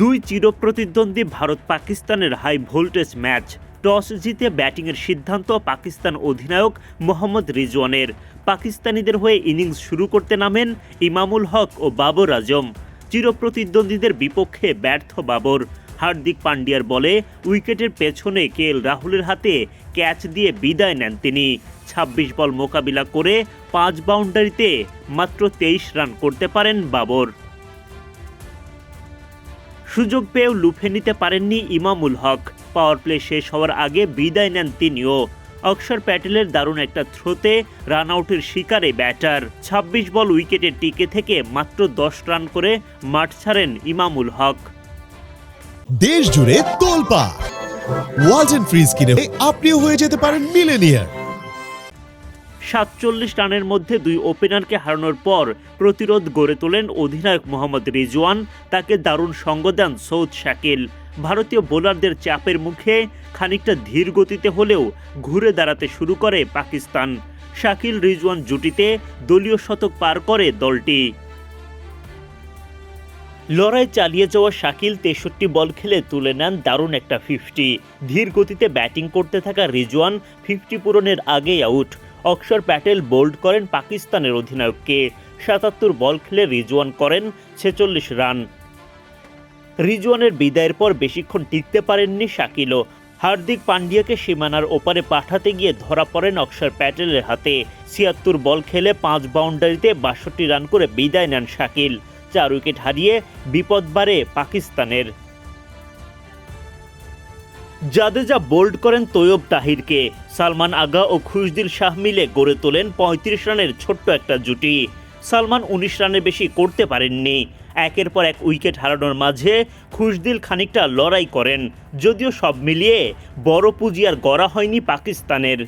দুই চিরপ্রতিদ্বন্দ্বী ভারত পাকিস্তানের high voltage match, toss জিতে ব্যাটিংয়ের সিদ্ধান্ত পাকিস্তান অধিনায়ক মোহাম্মদ রিজওয়ানের। পাকিস্তানিদের হয়ে ইনিংস শুরু করতে নামেন ইমামুল হক ও বাবর আজম। চিরপ্রতিদ্বন্দ্বীদের বিপক্ষে ব্যর্থ বাবর। হার্দিক পান্ডিয়ার বলে উইকেটের পেছনে কে এল রাহুলের হাতে ক্যাচ দিয়ে বিদায় নেন তিনি। ২৬ বল মোকাবিলা করে পাঁচ বাউন্ডারিতে মাত্র তেইশ রান করতে পারেন বাবর। সুযোগ পেয়েও লুফে নিতে পারেননি ইমামুল হক। পাওয়ার প্লে শেষ হওয়ার আগে বিদায় নেন তিনিও। অক্ষর প্যাটেলের দারুণ একটা থ্রোতে রান আউটের শিকারে ব্যাটার। ২৬ বল উইকেটে টিকে থেকে মাত্র দশ রান করে মাঠ ছাড়েন ইমামুল হক। দেশ জুড়ে তোলপা ওয়ালটন ফ্রিজ কিনে আপনিও হয়ে যেতে পারেন মিলেনিয়ার। সাতচল্লিশ রানের মধ্যে দুই ওপেনারকে হারানোর পর প্রতিরোধ গড়ে তোলেন অধিনায়ক মোহাম্মদ রিজওয়ান। তাকে দারুণ সঙ্গ দেন সৌদ শাকিল। ভারতীয় বোলারদের চাপের মুখে খানিকটা ধীর গতিতে হলেও ঘুরে দাঁড়াতে শুরু করে পাকিস্তান। শাকিল রিজওয়ান জুটিতে দলীয় শতক পার করে দলটি। লড়াই চালিয়ে যাওয়া শাকিল তেষট্টি বল খেলে তুলে নেন দারুণ একটা ফিফটি ধীর গতিতে ব্যাটিং করতে থাকা রিজওয়ান ফিফটি পূরণের আগেই আউট অক্ষর প্যাটেল বোল্ড করেন পাকিস্তানের অধিনায়ককে। সাতাত্তর বল খেলে রিজওয়ান করেন ছেচল্লিশ রান। রিজওয়ানের বিদায়ের পর বেশিক্ষণ টিকতে পারেননি শাকিলও। হার্দিক পান্ডিয়াকে সীমানার ওপারে পাঠাতে গিয়ে ধরা পড়েন অক্ষর প্যাটেলের হাতে। ছিয়াত্তর বল খেলে পাঁচ বাউন্ডারিতে বাষট্টি রান করে বিদায় নেন শাকিল। চার উইকেট হারিয়ে বিপদ বাড়ে পাকিস্তানের। জাদেজা বোল্ড করেন তৈয়ব তাহিরকে। সালমান আগা ও খুশদিল শাহ মিলে গড়ে তোলেন পঁয়ত্রিশ রানের ছোট্ট একটা জুটি। সালমান উনিশ রানের বেশি করতে পারেননি। একের পর এক উইকেট হারানোর মাঝে খুশদিল খানিকটা লড়াই করেন। যদিও সব মিলিয়ে বড় পুঁজি আর গড়া হয়নি পাকিস্তানের।